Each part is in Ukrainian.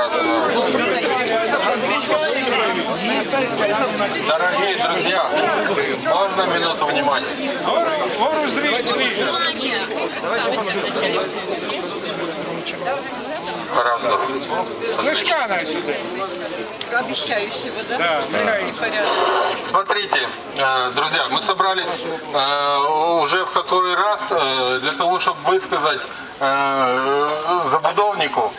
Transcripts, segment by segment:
раз. Дорогие друзья, можно минуту внимания? Гору зрителей. Хорошо. Флешка на сюда. обещающего, да? Да, порядок. Смотрите, э, друзья, мы собрались э, уже в который раз э, для того, чтобы высказать забудовнику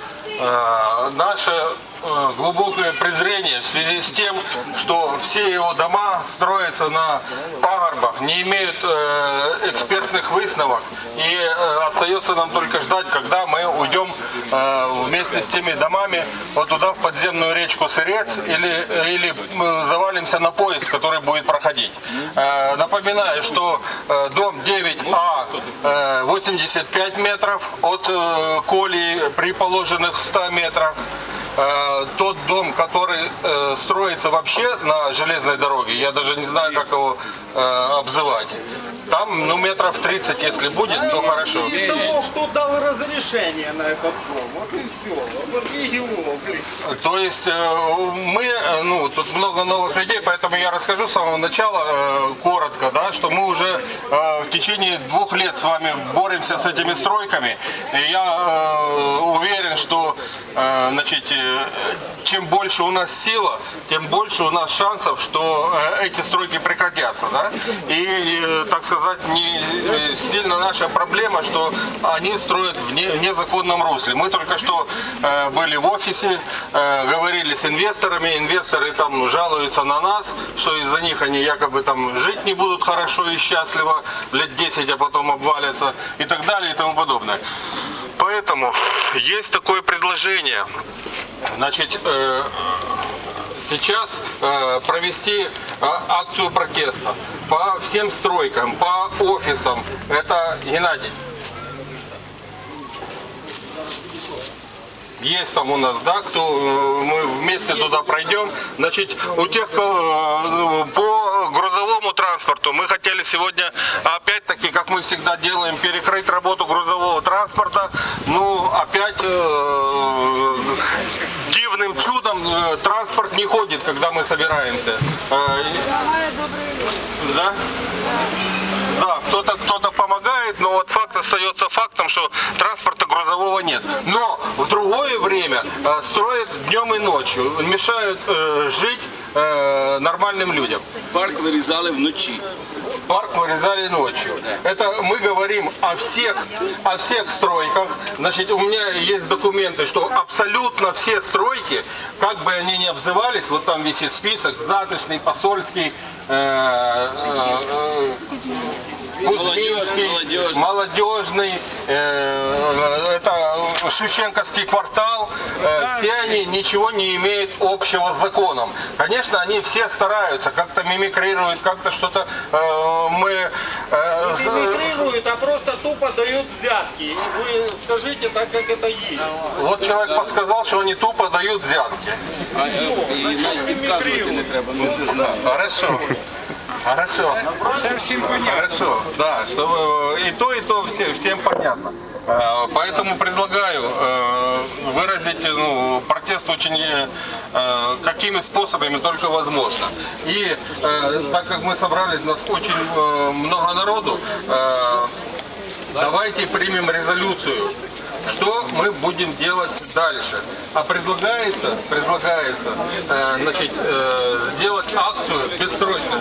наше э, глубокое презрение в связи с тем, что все его дома строятся на пагорбах, не имеют э, экспертных выставок, и э, остается нам только ждать, когда мы уйдем э, вместе с теми домами вот туда в подземную речку Сырец или, или завалимся на поезд, который будет проходить. Э, напоминаю, что э, дом 9А э, 85 метров от э, колеи при положенных 100 метрах. Э, тот дом, который э, строится вообще на железной дороге, я даже не знаю, как его э, обзывать. Там, ну, метров 30, если будет, то хорошо. Того, кто дал разрешение на этот дом. Вот и все. Возьми его, блин. То есть э, мы, э, ну, тут много новых людей, поэтому я расскажу с самого начала э, коротко, да, что мы уже в течение двух лет с вами боремся с этими стройками. И я уверен, что значит, чем больше у нас сила, тем больше у нас шансов, что эти стройки прекратятся. Да? И, так сказать, не э, сильно наша проблема, что они строят в не- в незаконном русле. Мы только что э, были в офисе, э, говорили с инвесторами, инвесторы там жалуются на нас, что из-за них они якобы там жить не будут хорошо и счастливо лет 10, а потом обвалятся и так далее и тому подобное. Поэтому есть такое предложение. Значит, э, сейчас э, провести э, акцию протеста по всем стройкам, по офисам. Это Геннадий. Есть там у нас, да, кто э, мы вместе туда пройдем. Значит, у тех э, по грузовому транспорту мы хотели сегодня, опять-таки, как мы всегда делаем, перекрыть работу грузового транспорта. Ну, опять э, дивным чудом э, транспорт не ходит, когда мы собираемся. Э, Да? Да, кто-то кто-то помогает, но вот факт остается фактом, что транспорта грузового нет. Но в другое время э, строят днем и ночью, мешают э, жить э, нормальным людям. Парк вирізали вночі. Парк вырезали ночью. Это мы говорим о всех, о всех стройках. Значит, у меня есть документы, что абсолютно все стройки, как бы они ни обзывались, вот там висит список, затышный, посольский, э, э, Кузьминский, Молодежный. молодежный, э, Шевченковский квартал, э, все они ничего не имеют общего с законом. Конечно, они все стараются, как-то мимикрируют, как-то что-то э, мы... э, Не мигрируют, а просто тупо дают взятки. И вы скажите так, как это есть. вот человек подсказал, что они тупо дают взятки. А, е, і навіть підказувати не треба, ми це знаємо. Хорошо. Хорошо. Все всім понятно. Хорошо, да, чтобы и то, и то все, всем понятно. Э, Поэтому предлагаю э, выразить ну, протест очень э, какими способами только возможно. И э, так как мы собрались, нас очень э, много народу, э, давайте примем резолюцию. Что мы будем делать дальше? А предлагается, предлагается э, значит, э, сделать акцию бессрочно.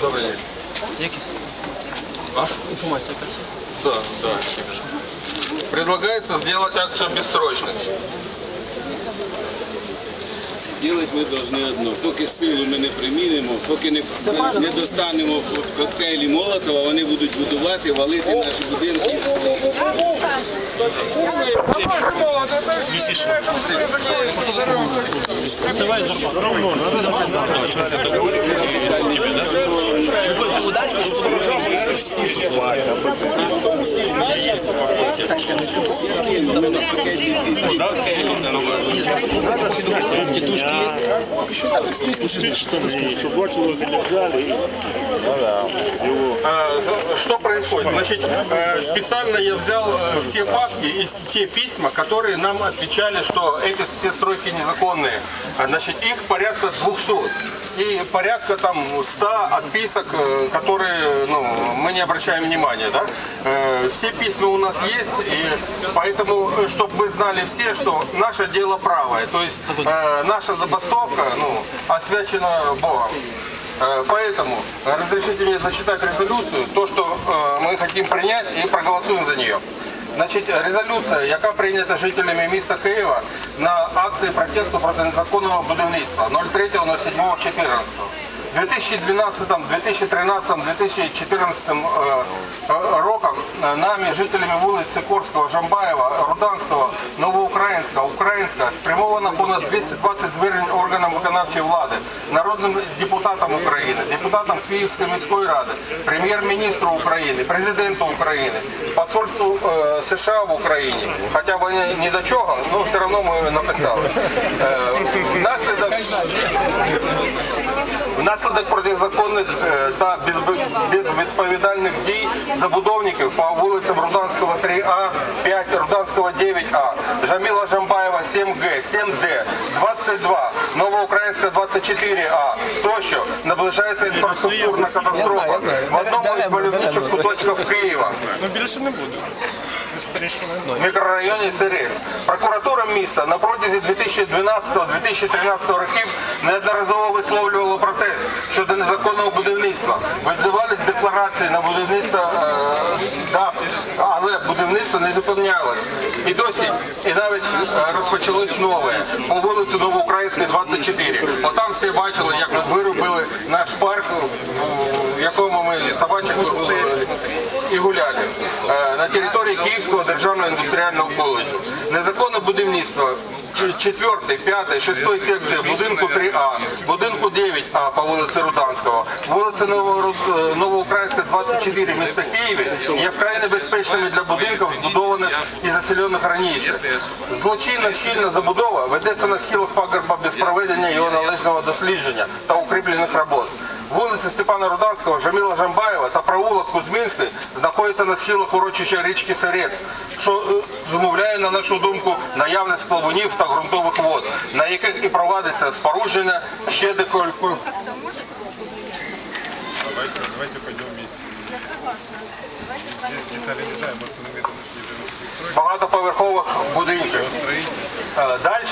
Добрый день. А? Да, да. Предлагается сделать акцию бессрочность. Ділити ми повинні одно. Поки силу ми не примінимо, поки не, не достанемо коктейлі Молотова, вони будуть будувати, валити наші будинки. Доставай зарплату. Все равно, надо Э, Что происходит? Значит, э, специально я взял э, все папки и те письма, которые нам отвечали, что эти все стройки незаконные. Значит, их порядка 200. И порядка там 100 отписок, которые ну, мы не обращаем внимания. Да? Э, Все письма у нас есть, и поэтому, чтобы вы знали все, что наше дело правое. То есть э, наша забастовка ну, освячена Богом. Э, Поэтому разрешите мне зачитать резолюцию, то, что э, мы хотим принять і проголосуємо за нее. Значить, резолюція, яка прийнята жителями міста Києва на акції протесту проти незаконного будівництва 03.07.14. 2012, 2013, 2014 е, е, нами, жителями вулиць Сикорського, Жамбаєва, Руданського, Новоукраїнська, Українська спрямовано понад 220 звернень органам виконавчої влади, народним депутатам України, депутатам Київської міської ради, прем'єр-міністру України, президенту України, посольству е, США в Україні. Хоча вони ні до чого, але все одно ми написали. Е, Внаслідок протизаконних е, та безвідповідальних дій забудовників по вулицям Руданського 3А, 5, Руданського 9А, Жаміла Жамбаєва 7Г, 7Д, 22, Новоукраїнська 24А тощо наближається інфраструктурна катастрофа в одному із мальовничих куточків Києва. Ну більше не буду. Перейшли. в мікрорайоні Сирець. Прокуратура міста на протязі 2012-2013 років неодноразово висловлювала протест щодо незаконного будівництва. Видавали декларації на будівництво, е, але будівництво не зупинялось. І досі, і навіть е, розпочалось нове по вулиці Новоукраїнської 24. Отам всі бачили, як ми виробили наш парк, в якому ми собачок випустили і гуляли Е, на території Київського державного індустріального коледжу. Незаконне будівництво 4, 5, 6 секції будинку 3А, будинку 9А по вулиці Руданського, вулиця е, Новоукраїнська 24 міста Києві є вкрай небезпечними для будинків, збудованих і заселених раніше. Злочинна щільна забудова ведеться на схилах пагорба без проведення його належного дослідження та укріплених робот. Вулиця Степана Руданського, Жаміла Жамбаєва та провулок Кузьмінський знаходяться на схилах урочища річки Серець, що е, зумовляє, на нашу думку, наявність плавунів та ґрунтових вод, на яких і провадиться спорудження ще декілька Давайте, давайте пойдем вместе. Багатоповерхових будинків. Е, Далі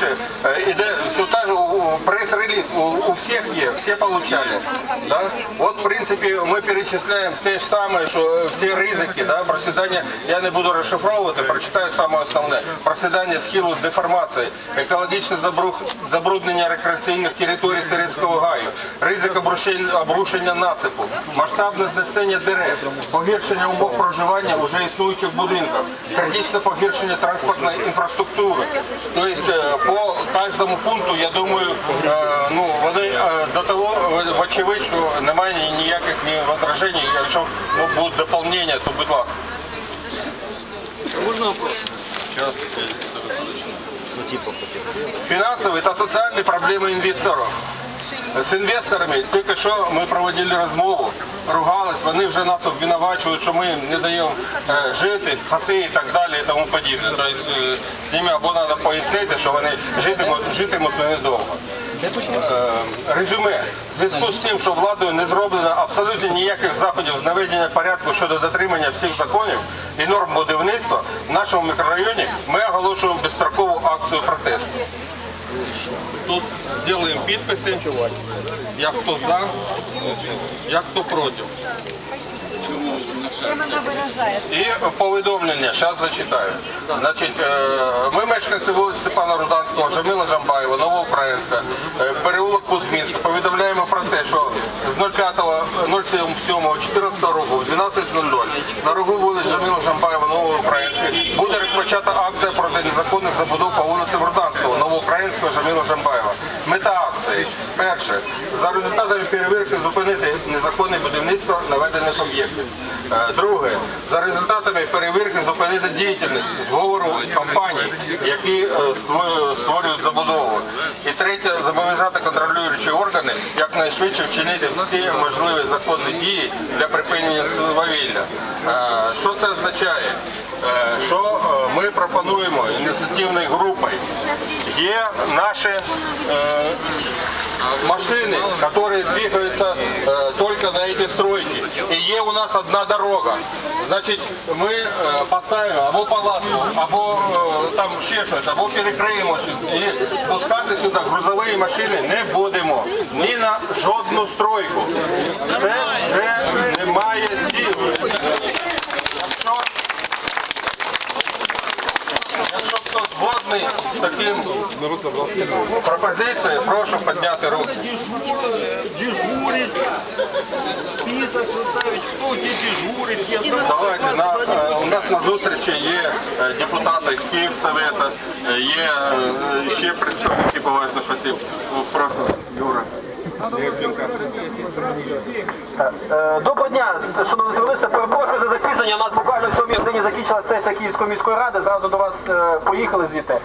е, іде все та ж у- у- прес-реліз у, у всіх є, всі получали. Да? От, в принципі, ми перечисляємо те ж саме, що е, всі ризики, да? просідання, я не буду розшифровувати, прочитаю саме основне. Просідання схилу деформації, екологічне забруднення рекреаційних територій Сирецького гаю, ризик обрушення насипу, масштабне знесення дерев, погіршення умов проживання у вже існуючих будинках, критичне погіршення транспортної інфраструктури. Тобто е, по кожному пункту, я думаю, е, ну, вони е, до того, е, вочевидь, що немає ні- ніяких ні возражень, якщо ну, будуть доповнення, то будь ласка. Фінансові та соціальні проблеми інвесторів. З інвесторами тільки що ми проводили розмову, ругались, вони вже нас обвинувачують, що ми не даємо е, жити, хати і так далі і тому подібне. Тобто е, з ними або треба пояснити, що вони житимуть, житимуть недовго. Е, резюме. В зв'язку з тим, що владою не зроблено абсолютно ніяких заходів з наведення порядку щодо дотримання всіх законів і норм будівництва, в нашому мікрорайоні ми оголошуємо безстрокову акцію протесту. Тут зробимо підписи, як хто за, як хто проти. І повідомлення, зараз зачитаю. Значить, е, ми мешканці вулиці Степана Руданського, Жаміла Жамбаєва, Новоукраїнська, е, переулок Кузьмінська, повідомляємо про те, що з 05.07.14 року в 12.00 на рогу вулиць Жаміла Жамбаєва, Новоукраїнської буде розпочата акція проти незаконних забудов по вулиці Руданського, Новоукраїнського, Жаміла Жамбаєва. Мета акції. Перше, за результатами перевірки зупинити незаконне будівництво наведених об'єктів. Е, Друге, за результатами перевірки зупинити діяльність зговору компаній, які е, створюють забудову. І третє, зобов'язати контролюючі органи якнайшвидше вчинити всі можливі законні дії для припинення свавілля. Е, Що це означає? Е, Що е, ми пропонуємо ініціативною групою? Є наші е, машины, которые двигаются э, только на эти стройки. И є у нас одна дорога. Значить, ми е, поставимо або палатку, або е, там ще щось, або перекриємо щось. І пускати сюди грузові машини не будемо. Ні на жодну стройку. Це вже немає згодний с таким пропозицией, прошу підняти руки. Дежурить, список составить, кто где дежурит, где Давайте на е, у нас на зустрічі є е, депутати з Київсовета, е, є ще представники поважних осіб. Прошу, Юра. Е, Доброго дня, шановні журналісти. Перепрошую за запізнення. У нас буквально в сьомій годині закінчилася сесія Київської міської ради. Зразу до вас е, поїхали звідти.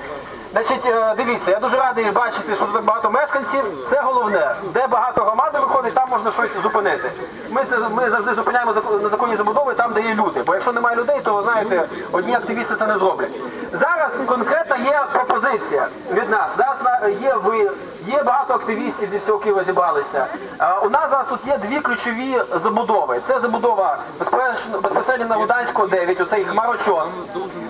Значить, е, дивіться, я дуже радий бачити, що тут багато мешканців. Це головне. Де багато громади виходить, там можна щось зупинити. Ми це ми завжди зупиняємо зак- незаконні забудови там, де є люди. Бо якщо немає людей, то знаєте, одні активісти це не зроблять. Зараз конкретна є пропозиція від нас. Зараз є ви, є багато активістів зі всього Києва зібралися. У нас зараз тут є дві ключові забудови. Це забудова безпосередньо на Воданського 9, оцей хмарочон.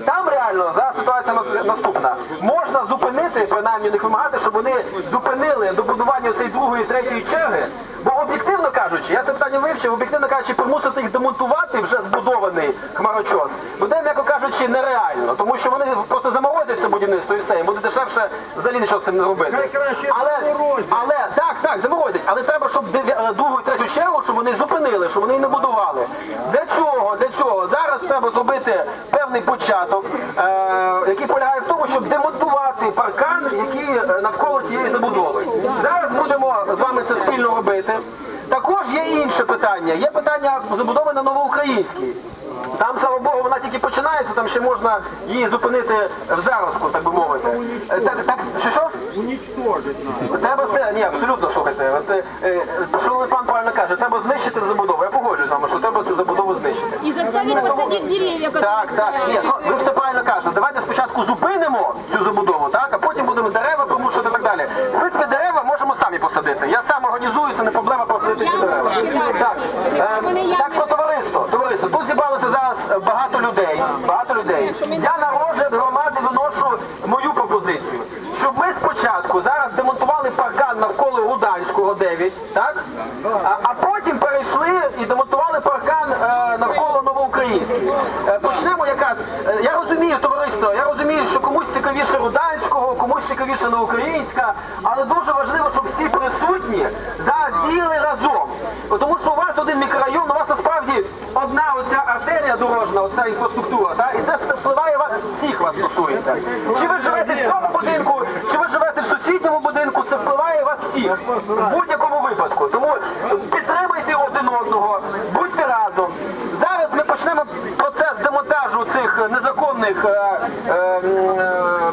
Там реально зараз ситуація наступна. Можна зупинити, принаймні них вимагати, щоб вони зупинили добудування цієї другої, третьої черги. Бо об'єктивно кажучи, я це питання вивчив, об'єктивно кажучи, примусити їх демонтувати вже збудований хмарочос буде, м'яко кажучи, нереально, тому що вони просто заморозять це будівництво і все, їм буде дешевше взагалі нічого з цим не робити. Але, але так, так, заморозять, але треба, щоб дев'я- е, другу і третю чергу, щоб вони зупинили, щоб вони її не будували. Для цього, для цього зараз треба зробити певний початок, е, який полягає в тому, щоб демонтувати паркан, який е, навколо цієї забудови. Зараз будемо з вами це спільно робити. Також є інше питання. Є питання забудови на новоукраїнській. Там, слава Богу, вона тільки починається, там ще можна її зупинити в зародку, так би мовити. Е, Так, так, що що? Треба все, ні, абсолютно слухайте. От, е, е, шановний пан правильно каже, треба знищити забудову. Я погоджуюсь з вами, що треба цю забудову знищити. И заставить посадить деревья, которые Так, так, ні, ну, ви все правильно кажете. Давайте спочатку зупинимо цю забудову, так, а потім будемо дерева примушувати і так далі. В принципі, дерева можемо самі посадити. Я сам організую, це не проблема посадити ці дерева. Так, е, так що товариство, товариство, тут зібралося зараз е, багато людей, багато людей. Я на розгляд громади виношу мою пропозицію. Щоб ми спочатку зараз демонтували паркан навколо Руданського 9, так? А, а потім перейшли і демонтували паркан е, навколо Е, почнемо якраз. е, я розумію, товариство, я розумію, що комусь цікавіше Руданського, комусь цікавіше Новоукраїнська, але дуже важливо, щоб всі присутні зараз діяли разом. Тому що у вас один мікрорайон, у вас насправді одна оця артерія дорожна, оця інфраструктура, та? і це впливає вас, всіх вас стосується. Чи ви живете в цьому будинку, чи ви живете в сусідньому будинку, це впливає вас всіх в будь-якому випадку. Тому підтримайте один одного, будьте разом. Процес демонтажу цих незаконних е, е, е,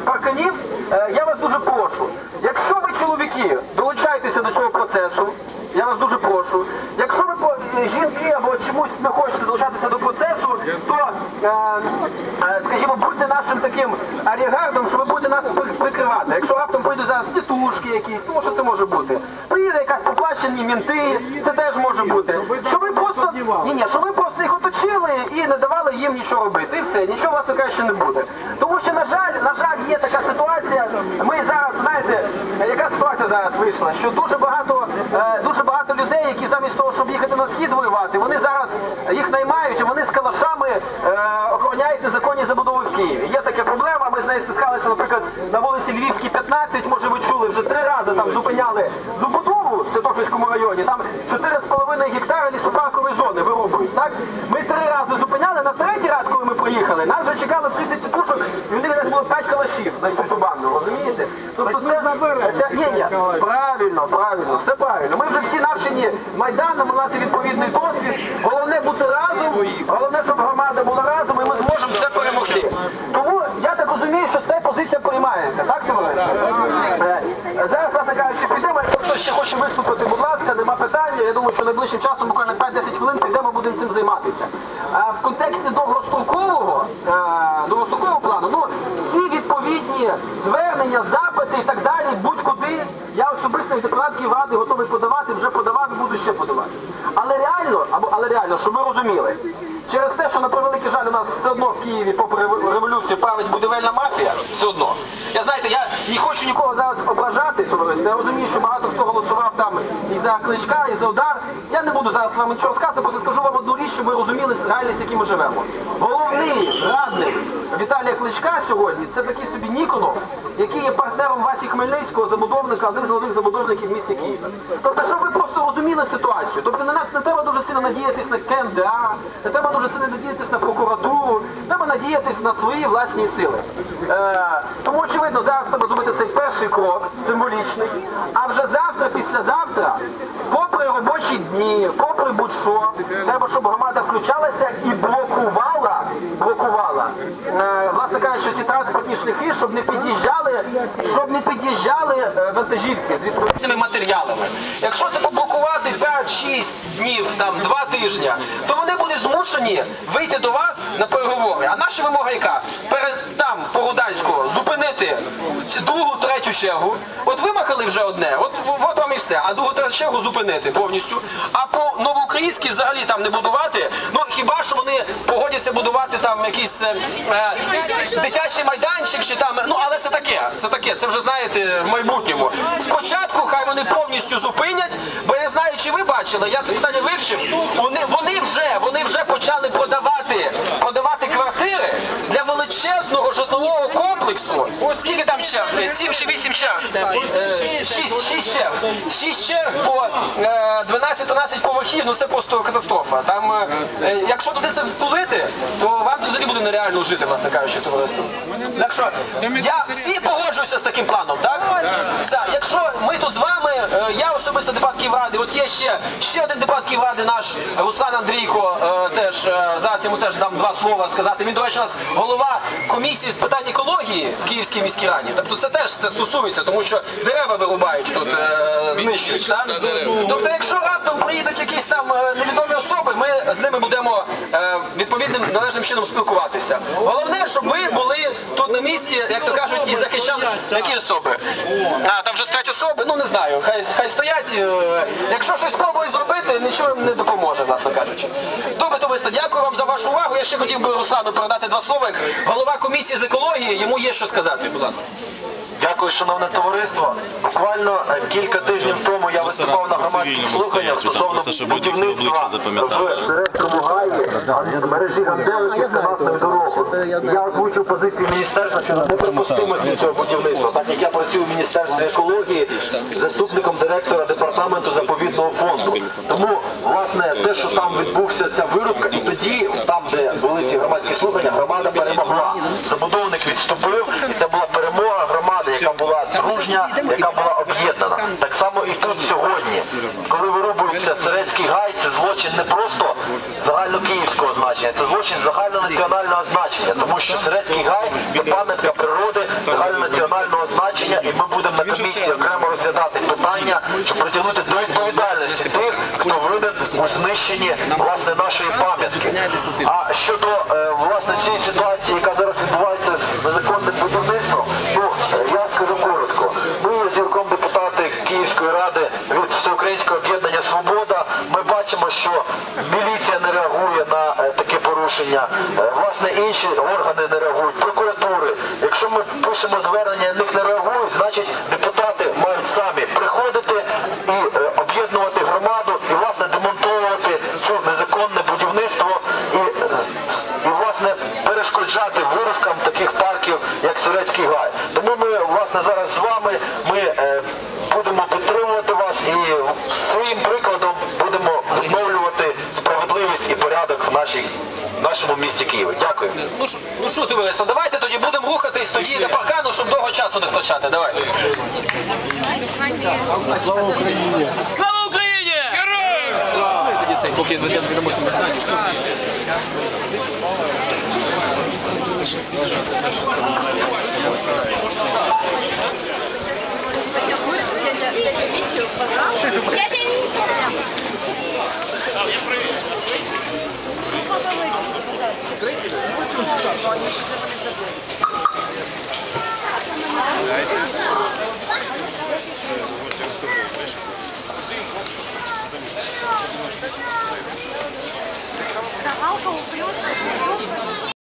парканів. Е, я вас дуже прошу, якщо ви чоловіки долучаєтеся до цього процесу, я вас дуже прошу. Якщо ви е, жінки або чомусь не хочете долучатися до процесу, то е, е, скажімо, будьте нашим таким арігардом, що ви будете нас прикривати. Якщо раптом прийдуть зараз тітушки якісь, тому що це може бути. Приїде якась поплачені мінти, це теж може ні, що ви просто їх оточили і не давали їм нічого робити. І все, нічого у вас таке не буде. Тому що, на жаль, на жаль, є така ситуація. Ми зараз, знаєте, яка ситуація зараз вийшла? Що дуже багато, е, дуже багато людей, які замість того, щоб їхати на схід воювати, вони зараз їх наймають, і вони з калашами е, охороняють незаконні забудови в Києві. Є така проблема. Ми з нею стискалися, наприклад, на вулиці Львівській, 15, може ви чули, вже три рази там зупиняли забудову в Святошинському районі, там 4,5 гектара лісопаркової зони вирубують, так? Ми три рази зупиняли, на третій раз, коли ми приїхали, нас вже чекали 30 тітушок, і в них десь було 5 калашів на цю банду, розумієте? Тобто це, це, ні, ні, правильно, правильно, все правильно. Ми вже всі навчені Майданом, у нас є відповідний досвід. Головне бути разом, головне, щоб громада була разом, і ми зможемо це перемогти. Тому я так розумію, що ця позиція приймається, так, товариші? Е, Зараз, власне кажучи, хтось ще хоче виступити, будь ласка, нема питання. Я думаю, що найближчим часом, буквально 5-10 хвилин, підемо, будемо цим займатися. В контексті довгострокового, е, довгострокового плану, ну, всі відповідні звернення, запити і так далі, будь-куди, я особисто від депутатській ради готовий подавати, вже подавав і буду ще подавати. Але реально, але реально, що ви розуміли, через те, що на превеликий жаль у нас все одно в Києві попри революцію править будівельна мафія, все одно. Я знаєте, я не хочу нікого зараз ображати. Я розумію, що багато хто голосував там і за кличка, і за удар. Я не буду зараз вам нічого розказувати, просто скажу вам одну річ, щоб ви розуміли реальність, в якій ми живемо. Головний радник Віталія Кличка сьогодні це такий собі Ніконов, який є партнером Васі Хмельницького, забудовника, один з головних забудовників місті Києва. Тобто, щоб ви просто розуміли ситуацію. Тобто на нас не треба дуже сильно надіятися на КМДА, не треба дуже сильно надіятися на прокуратуру, треба надіятись на свої власні сили. Е, тому, очевидно, зараз треба зробити цей перший крок, символічний, а вже завтра, післязавтра, попри робочі дні, попри будь-що, треба, щоб громада включалася і блокувала, блокувала, е, власне кажучи, ці транспортні шляхи, щоб не під'їжджали, щоб не під'їжджали е, вантажівки з відповідними матеріалами. Якщо це поблокувати 5-6 днів, там 2 тижні, то вони будуть змушені вийти до вас на переговори. А наша вимога яка? Перед там, по Руданську, зупинити другу, третю чергу. От вимахали вже одне, от, от вам і все. А другу, третю чергу зупинити повністю. А по новоукраїнській взагалі там не будувати. Ну хіба що вони погодяться будувати там якийсь е, е, дитячий майданчик чи там. Ну але це таке. Це таке. Це вже знаєте в майбутньому. Спочатку хай вони повністю зупинять, бо я не знаю, чи ви бачили. Я це питання вивчив. Вони вони вже вони вже почали продавати продавати квартири для величезного житлового комплексу. Скільки там черг? Сім чи вісім черг? Е, Шість, шість черг. Шість черг по е, 12-13 поверхів, ну це просто катастрофа. Там, е, е, якщо туди це втулити, то вам взагалі буде нереально жити, власне кажучи, товариство. Так що я всі погоджуюся з таким планом, так? Якщо ми тут з вами, е, я особисто депутат Київради, от є ще, ще один депутат Київради, наш Руслан Андрійко, е, теж е, зараз йому теж дам два слова сказати. Він, до речі, у нас голова комісії з питань екології в Київській міській раді. Тобто це теж це стосується, тому що дерева вирубають тут, е, знищують. Так? Тобто, якщо раптом приїдуть якісь там невідомі особи, ми з ними будемо е, відповідним належним чином спілкуватися. Головне, щоб ви були тут на місці, як то кажуть, і захищали які особи. А там вже стоять особи, ну не знаю, хай хай стоять. Якщо щось спробують зробити, нічого не допоможе, власне кажучи. Добре, товариство, дякую вам за вашу увагу. Я ще хотів би Руслану передати два слова. Голова комісії з екології, йому є що сказати. Будь ласка. Дякую, шановне товариство. Буквально е, кілька тижнів тому я виступав на громадських слуханнях стосовно будівництва в Середському гаї в мережі Ганделичів канатною дорогою. Я озвучив позицію міністерства щодо неприпустимості цього будівництва, так як я працюю в міністерстві екології заступником директора департаменту заповідного фонду. Тому, власне, те, що там відбувся ця вирубка, і тоді, там, де були ці громадські слухання, громада перемогла. Забудовник відступив, і це була перемога громади, яка була дружня, яка була об'єднана. Так само і тут сьогодні, коли вирубується Серецький гай, це злочин не просто загальнокиївського значення, це злочин загальнонаціонального значення, тому що Серецький гай це пам'ятка природи загальнонаціонального значення, і ми будемо на комісії окремо розглядати питання, щоб притягнути до відповідальності тих, хто винен у знищенні власне нашої пам'ятки. А щодо е, власне цієї ситуації, яка зараз відбувається з незаконним будівництвом, ну е, я скажу коротко. Ми є зірком депутати Київської ради від Всеукраїнського об'єднання Свобода. Ми бачимо, що міліція не реагує на е, таке порушення. Е, Власне, інші органи не реагують, прокуратури. Якщо ми пишемо звернення, на них не реагують, значить депутати мають самі приходити і е, об'єднувати громаду і власне демонтовувати це незаконне будівництво і, е, і власне перешкоджати вирубкам таких парків, як Сурецький гай. Тому ми власне зараз з вами ми е, будемо підтримувати вас і своїм прикладом будемо відновлювати справедливість і порядок в нашій, в нашому місті Києві. Дякую. Ну що, ну що товариство, давайте тоді будемо рухатись тоді до паркану, щоб довго часу не втрачати. Давайте. Слава Україні! Слава Україні! Героям! Тоді цей, поки ведемо відомості Дядя Витю, пожалуйста. Галка упрется.